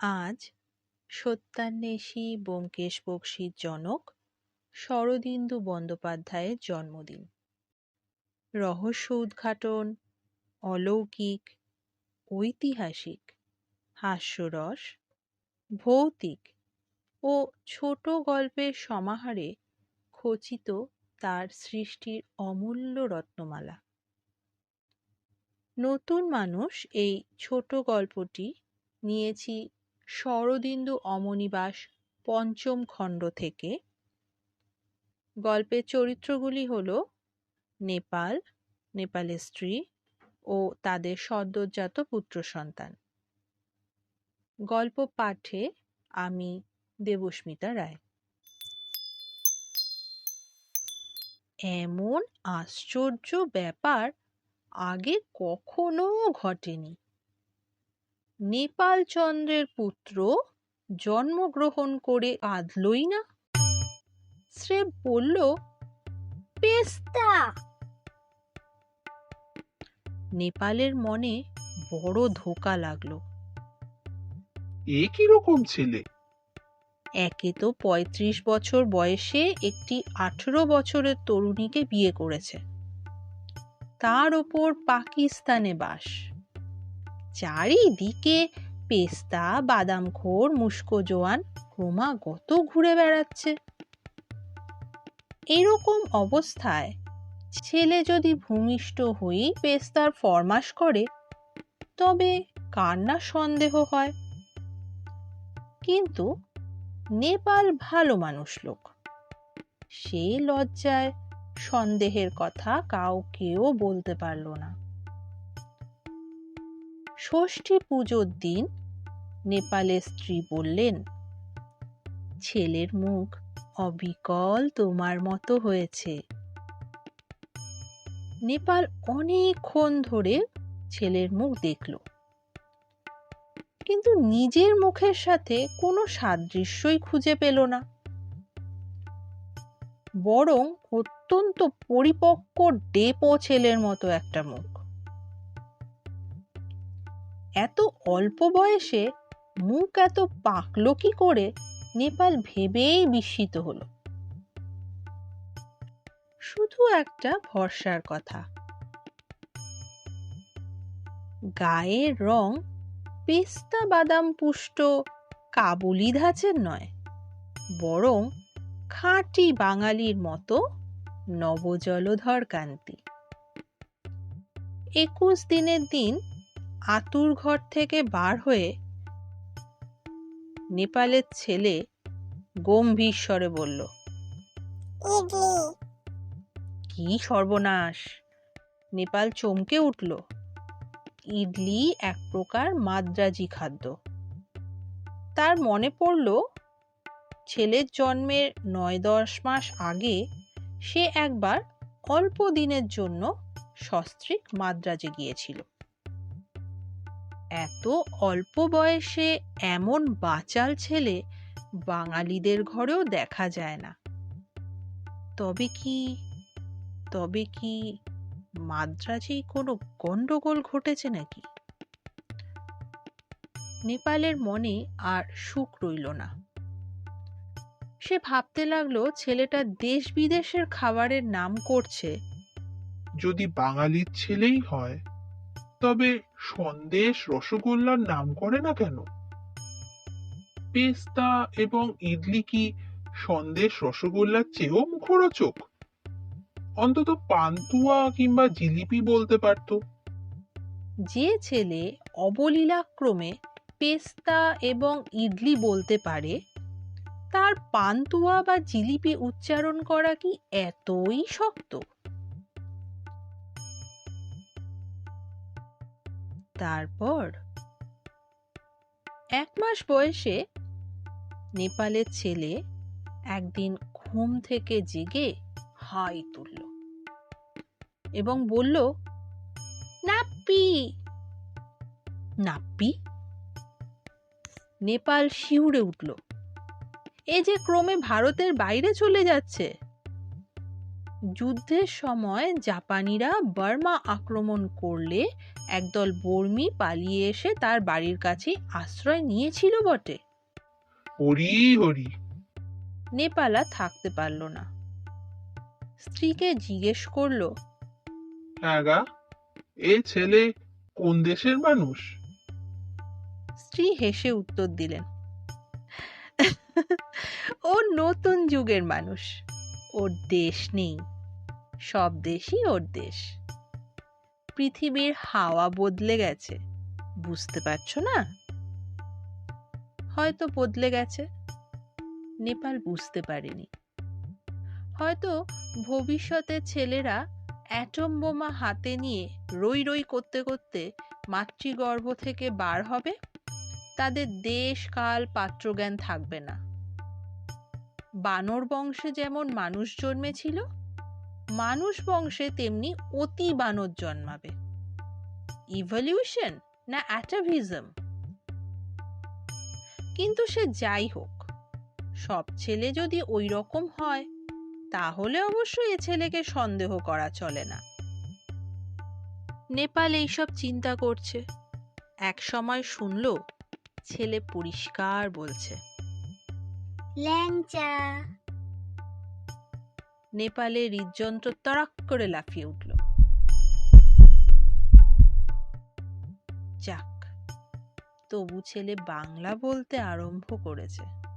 আজ সত্যান্বেষী ব্যোমকেশ বক্সীর জনক শরদিন্দু বন্দ্যোপাধ্যায়ের জন্মদিন। রহস্য উদ্ঘাটন, অলৌকিক, ঐতিহাসিক, হাস্যরস, ভৌতিক ও ছোট গল্পের সমাহারে খচিত তার সৃষ্টির অমূল্য রত্নমালা। নতুন মানুষ এই ছোট গল্পটি নিয়েছি শরদিন্দু অমনিবাস, পঞ্চম খণ্ড থেকে। গল্পের চরিত্রগুলি হল, নেপাল, নেপালের স্ত্রী ও তাদের সদ্যোজাত পুত্র সন্তান। গল্প পাঠে আমি দেবস্মিতা রায়। এমন আশ্চর্য ব্যাপার আগে কখনো ঘটেনি। নেপাল চন্দ্রের পুত্র জন্মগ্রহণ করে কাঁদলই না? সে বলল পেস্তা! নেপালের মনে বড় ধোকা লাগল। এ কীরকম ছেলে? একে তো পঁয়ত্রিশ বছর বয়সে একটি আঠেরো বছরের তরুণীকে বিয়ে করেছে। তার ওপর পাকিস্তানে বাস। চারিদিকে পেস্তা বাদামখোর মুস্কো জোয়ান ক্রমাগত ঘুরে বেড়াচ্ছে। এরকম অবস্থায় ছেলে যদি ভূমিষ্ঠ হয়েই পেস্তার ফরমাস করে, তবে কার না সন্দেহ হয়? কিন্তু নেপাল ভালো মানুষ লোক। সে লজ্জায় সন্দেহের কথা কাউকেও বলতে পারল না। ষষ্ঠী পুজোর দিন নেপালের স্ত্রী বললেন, ছেলের মুখ অবিকল তোমার মতো হয়েছে। নেপাল অনেকক্ষণ ধরে ছেলের মুখ দেখল। কিন্তু নিজের মুখের সাথে কোনো সাদৃশ্যই খুঁজে পেল না। বরং অত্যন্ত পরিপক্ক, ডেপো ছেলের মতো একটা মুখ। এত অল্প বয়সে মুখ এত পাকলো কি করে? নেপাল ভেবেই বিস্মিত হলো। শুধু একটা ভরসার কথা। গায়ের রং পেস্তা বাদাম পুষ্ট কাবুলি ধাঁচের নয়, বরং খাঁটি বাঙালির মতো নবজলধর কান্তি। একুশ দিনের দিন আতুর ঘর থেকে বার হয়ে নেপালের ছেলে গম্ভীর স্বরে বলল কি সর্বনাশ! নেপাল চমকে উঠল। ইডলি এক প্রকার মাদ্রাজি খাদ্য। তার মনে পড়ল ছেলের জন্মের নয় দশ মাস আগে সে একবার অল্প দিনের জন্য সস্ত্রীক মাদ্রাজে গিয়েছিল। এত অল্প বয়সে এমন বাচাল ছেলে বাঙালিদের ঘরেও দেখা যায় না। তবে কি তবে কি মাদ্রাজেই কোনো গন্ডগোল ঘটেছে নাকি? নেপালের মনে আর সুখ রইল না। সে ভাবতে লাগল ছেলেটা দেশ বিদেশের খাবারের নাম করছে। যদি বাঙালির ছেলেই হয় তবে সন্দেশ রসগোল্লার নাম করে না কেন? পেস্তা এবং ইডলি কি সন্দেশ রসগোল্লার চেয়েও মুখরোচক? অন্তত পান্তুয়া কিংবা জিলিপি বলতে পারতো। যে ছেলে অবলীলাক্রমে পেস্তা এবং ইডলি বলতে পারে, তার পান্তুয়া বা জিলিপি উচ্চারণ করা কি এতই শক্ত? তারপর এক মাস বয়সে নেপালের ছেলে একদিন ঘুম থেকে জেগে হাই তুলল এবং বলল, নাপ্পি! নাপ্পি? নেপাল শিউরে উঠল। এ যে ক্রমে ভারতের বাইরে চলে যাচ্ছে! যুদ্ধের সময় জাপানিরা বার্মা আক্রমণ করলে একদল বর্মী পালিয়ে এসে তার বাড়ির কাছে আশ্রয় নিয়েছিল বটে। হরি হরি। নেপালা থাকতে পারল না। স্ত্রীকে জিজ্ঞেস করল হ্যাঁ গা এ ছেলে কোন দেশের মানুষ? স্ত্রী হেসে উত্তর দিলেন ও নতুন যুগের মানুষ। ওর দেশ নেই। সব দেশই ওর দেশ। পৃথিবীর হাওয়া বদলে গেছে, বুঝতে পারছ না? হয়তো বদলে গেছে, নেপাল বুঝতে পারেনি। হয়তো ভবিষ্যতে ছেলেরা অ্যাটম বোমা হাতে নিয়ে রই রই করতে করতে মাতৃগর্ভ থেকে বার হবে, তাদের দেশ কাল পাত্রজ্ঞান থাকবে না। বানর বংশে যেমন মানুষ জন্মেছিল, মানুষ বংশে তেমনি অতি বানর জন্মাবে। ইভলিউশন না অ্যাটাভিজম কিন্তু সে যাই হোক, সব ছেলে যদি ওই রকম হয়, তাহলে অবশ্য এ ছেলেকে সন্দেহ করা চলে না। নেপাল এইসব চিন্তা করছে। এক সময় শুনলো, ছেলে পরিষ্কার বলছে। ল্যাংচা। নেপালে হৃদযন্ত্র তড়াক করে লাফিয়ে উঠল। যাক তবু ছেলে বাংলা বলতে আরম্ভ করেছে।